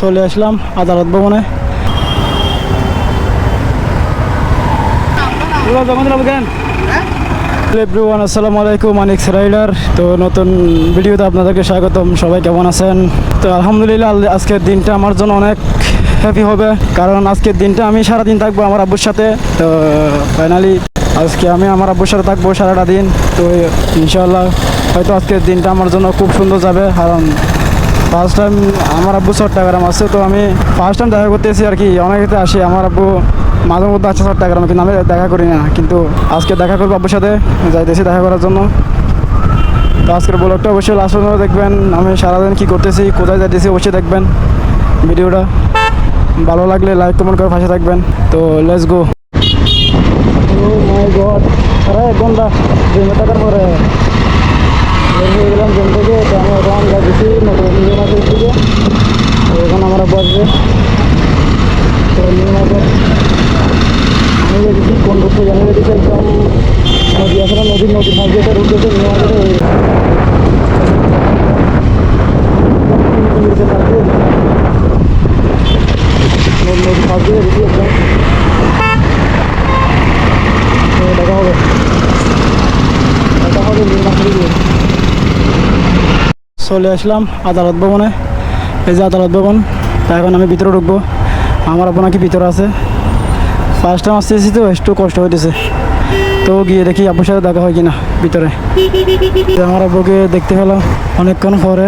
চলে আসলাম আদালত ভবনে। এভরিওয়ান আসসালামু আলাইকুম মানিক রাইডার তো নতুন ভিডিওতে আপনাদেরকে স্বাগতম সবাই কেমন আছেন? তো আলহামদুলিল্লাহ আল- আজকের দিনটা আমার জন্য অনেক হ্যাপি হবে কারণ আজকের দিনটা আমি সারাদিন থাকব আমার আব্বুর সাথে। তো ফাইনালি আজকে আমি আমার আব্বুর সাথে থাকব সারাটা দিন। তো ইনশাল্লাহ হয়তো আজকের দিনটা আমার জন্য খুব সুন্দর যাবে কারণ ফার্স্ট টাইম আমার আব্বু চট্টগ্রাম আছে, তো আমি ফার্স্ট টাইম দেখা করতেছি আর কি অনেকেতে আসি। আমার আব্বু মাঝে মধ্যে আছে চট্টগ্রামে, কিন্তু আমি দেখা করি না। কিন্তু আজকে দেখা করব আব্বুর সাথে, যাইতেছি দেখা করার জন্য। তো আজকের ব্লগটা অবশ্যই লাস্ট পর্যন্ত দেখবেন। আমি সারাদিন কী করতেছি, কোথায় যাইতেছি অবশ্যই দেখবেন ভিডিওটা। ভালো লাগলে লাইক কমেন্ট করে পাশে থাকবেন। তো লেটস গো মাই এক ঘণ্টা দুই টাকার পরে। গেলাম জেল থেকে। এখন যাচ্ছি নতুন নিউ মার্কেট দিকে এখন আমরা বসবে। তো নিউ মার্কেট আমি দেখছি কোন রুটে জানি দেখছি একদম নদী আসলে নদীর মাঝে একটা রুট গেছে নিউ মার্কেটে দিয়ে একদম তো দেখা হবে দেখা হবে নিউ মার্কেটে গিয়ে চলে আসলাম আদালত ভবনে। এই যে আদালত ভবন, তা এখন আমি ভিতরে ঢুকবো। আমার আপন নাকি ভিতরে আছে। ফার্স্ট টাইম আসতেছি তো, একটু কষ্ট হইতেছে। তো গিয়ে দেখি আব্বুর সাথে দেখা হয় কিনা ভিতরে। আমার আব্বুকে দেখতে পেলাম অনেকক্ষণ পরে।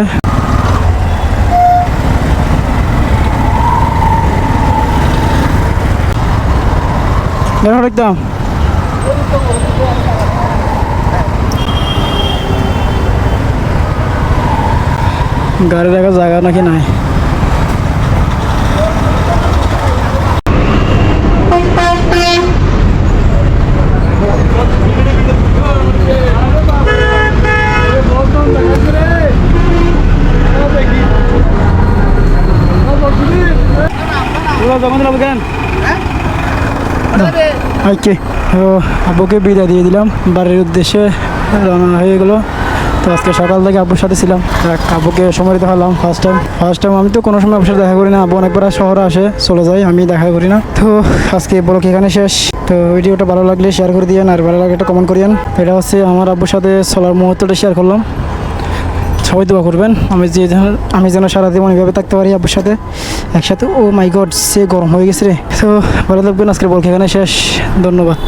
দেখো, দেখতাম। গাড়ি রাখার জায়গা নাকি নাই? ওকে তো আব্বুকে বিদায় দিয়ে দিলাম। বাড়ির উদ্দেশ্যে রওনা হয়ে গেলো। তো আজকে সকাল থেকে আব্বুর সাথে ছিলাম। আব্বুকে সময় দিতে পারলাম ফার্স্ট টাইম ফার্স্ট টাইম আমি তো কোনো সময় আব্বুর দেখা করি না। আব্বু অনেকবার শহরে আসে, চলে যায়, আমি দেখা করি না। তো আজকে বলো কি এখানে শেষ। তো ভিডিওটা ভালো লাগলে শেয়ার করে দিয়েন, আর ভালো লাগলে একটা কমেন্ট করিয়েন। এটা হচ্ছে আমার আব্বুর সাথে চলার মুহূর্তটা শেয়ার করলাম। সবাই দোয়া করবেন, আমি যে আমি যেন সারা জীবন এইভাবে থাকতে পারি আব্বুর সাথে। একসাথে ও মাই গড সে গরম হয়ে গেছে রে। তো ভালো থাকবেন, আজকের বল এখানে শেষ। ধন্যবাদ।